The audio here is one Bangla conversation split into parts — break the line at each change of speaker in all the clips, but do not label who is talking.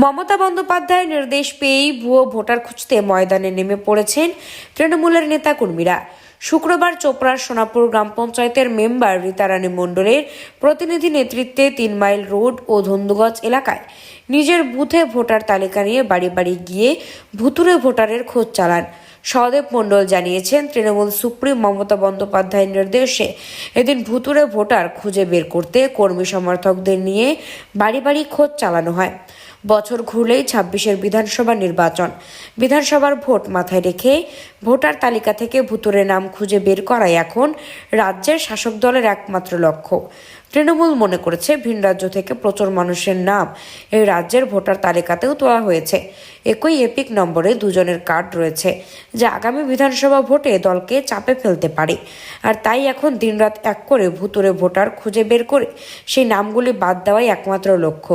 মমতা বন্দ্যোপাধ্যায়ের নির্দেশ পেয়েই ভুয়ো ভোটার খুঁজতে ময়দানে নেমে পড়েছেন তৃণমূলের নেতাকর্মীরা। শুক্রবার চোপড়ার সোনাপুর গ্রাম পঞ্চায়েতের মেম্বার রীতারানী মণ্ডলের প্রতিনিধি নেতৃত্বে তিন মাইল রোড ও ধন্দুগজ এলাকায় নিজের বুথে ভোটার তালিকা নিয়ে বাড়ি বাড়ি গিয়ে ভুতুরে ভোটারের খোঁজ চালান। সহদেব মণ্ডল জানিয়েছেন, তৃণমূল সুপ্রিম মমতা বন্দ্যোপাধ্যায়ের নির্দেশে এদিন ভুতুরে ভোটার খুঁজে বের করতে কর্মী সমর্থকদের নিয়ে বাড়ি বাড়ি খোঁজ চালানো হয়। বছর ঘুরলেই ছাব্বিশের বিধানসভা নির্বাচন। বিধানসভার ভোট মাথায় রেখে ভোটার তালিকা থেকে ভুতুরে নাম খুঁজে বের করাই এখন রাজ্যের শাসক দলের একমাত্র লক্ষ্য। তৃণমূল মনে করেছে ভিন রাজ্য থেকে প্রচুর মানুষের নাম এই রাজ্যের ভোটার তালিকাতেও তোলা হয়েছে। একই এপিক নম্বরে দুজনের কার্ড রয়েছে যা আগামী বিধানসভা ভোটে দলকে চাপে ফেলতে পারে। আর তাই এখন দিনরাত এক করে ভুতুরে ভোটার খুঁজে বের করে সেই নামগুলি বাদ দেওয়াই একমাত্র লক্ষ্য।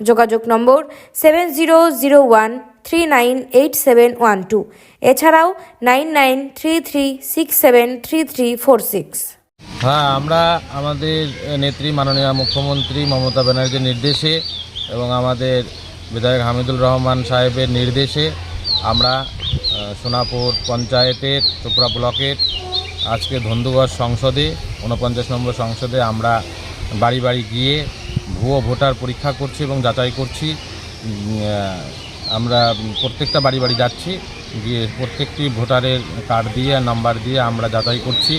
যোগাযোগ নম্বর seven zero zero one three nine eight seven one two. এছাড়াও nine nine three three six seven three three four six.
হ্যাঁ আমরা আমাদের নেত্রী মাননীয় মুখ্যমন্ত্রী মমতা ব্যানার্জির নির্দেশে এবং আমাদের বিধায়ক হামিদুল রহমান সাহেবের নির্দেশে আমরা সোনাপুর পঞ্চায়েতের চোপড়া ব্লকের আজকে ধন্দুগড় সংসদে উনপঞ্চাশ নম্বর সংসদে আমরা বাড়ি বাড়ি গিয়ে ভুয়ো ভোটার পরীক্ষা করছি এবং যাচাই করছি। আমরা প্রত্যেকটা বাড়ি বাড়ি যাচ্ছি। গিয়ে প্রত্যেকটি ভোটারের কার্ড দিয়ে নাম্বার দিয়ে আমরা যাচাই করছি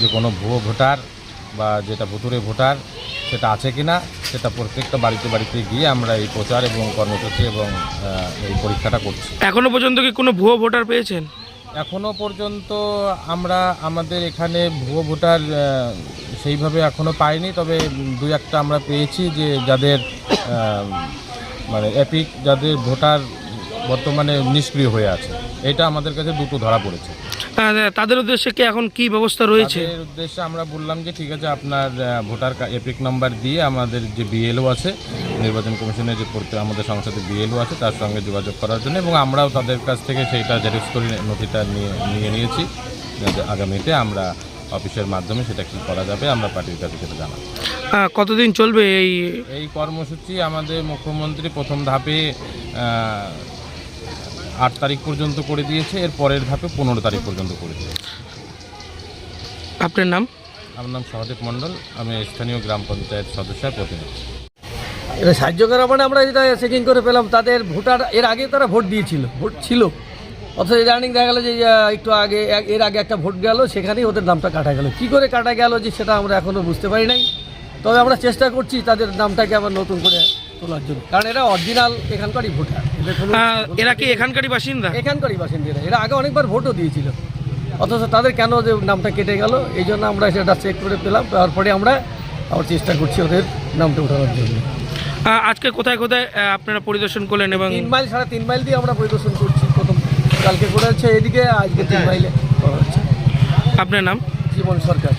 যে কোনো ভুয়ো ভোটার বা যেটা ভুতুরে ভোটার সেটা আছে কি না সেটা প্রত্যেকটা বাড়িতে বাড়িতে গিয়ে আমরা এই প্রচার এবং কর্মসূচি এবং এই পরীক্ষাটা করছি।
এখনও পর্যন্ত কি কোনো ভুয়ো ভোটার পেয়েছেন?
এখনও পর্যন্ত আমরা আমাদের এখানে ভুয়ো ভোটার সেইভাবে এখনও পাইনি তবে দু একটা আমরা পেয়েছি যে যাদের মানে অ্যাপিক যাদের ভোটার বর্তমানে নিষ্ক্রিয় হয়ে আছে। এটা আমাদের কাছে দুটো ধরা পড়েছে।
তাদের উদ্দেশ্যে কি এখন কি ব্যবস্থা রয়েছে?
এর উদ্দেশ্যে আমরা বললাম যে ঠিক আছে আপনার ভোটার এপিক নাম্বার দিয়ে আমাদের যে বিএলও আছে নির্বাচন কমিশনের যে পড়তে আমাদের সংসদে বিএলও আছে তার সঙ্গে যোগাযোগ করার জন্য এবং আমরাও তাদের কাছ থেকে সেইটা জেরক্স করে নথিটা নিয়ে নিয়ে নিয়েছি। আগামীতে আমরা অফিসের মাধ্যমে সেটা কি করা যাবে আমরা পার্টির কাছে সেটা জানাব।
কতদিন চলবে এই
এই কর্মসূচি আমাদের মুখ্যমন্ত্রী প্রথম ধাপে আট তারিখ পর্যন্ত করে দিয়েছে এর পরের ধাপে পনেরো তারিখ পর্যন্ত করে দিয়েছে।
আপনার নাম?
আমার নাম সহদেব মণ্ডল আমি স্থানীয় গ্রাম পঞ্চায়েত সদস্যের প্রতিনিধি।
এটা সাহায্য করা মানে আমরা যেটা চেকিং করে পেলাম তাদের ভোটার এর আগে তারা ভোট দিয়েছিল ভোট ছিল। অথচ ইদানিং দেখা গেলো যে একটু আগে এর আগে একটা ভোট গেল সেখানেই ওদের নামটা কাটা গেল। কি করে কাটা গেল যে সেটা আমরা এখনও বুঝতে পারি নাই। তবে আমরা চেষ্টা করছি তাদের নামটাকে আবার নতুন করে তোলার জন্য। কারণ এরা অরিজিনাল এখানকারই ভোটার। এদের
এরা কি এখানকারই বাসিন্দা?
এখানকারই বাসিন্দারা। এরা আগে অনেকবার ভোটও দিয়েছিল। অথচ তাদের কেন যে নামটা কেটে গেল এই জন্য আমরা সেটা চেক করে পেলাম। তারপরে আমরা আবার চেষ্টা করছি ওদের নামটা উঠানোর জন্য।
আজকে কোথায় কোথায় আপনারা পরিদর্শন করলেন এবং
তিন মাইল সাড়ে তিন মাইল দিয়ে আমরা পরিদর্শন করছি। কালকে করে হচ্ছে এদিকে আজকে তিন মাইলে। করা হচ্ছে
আপনার নাম?
জীবন সরকার।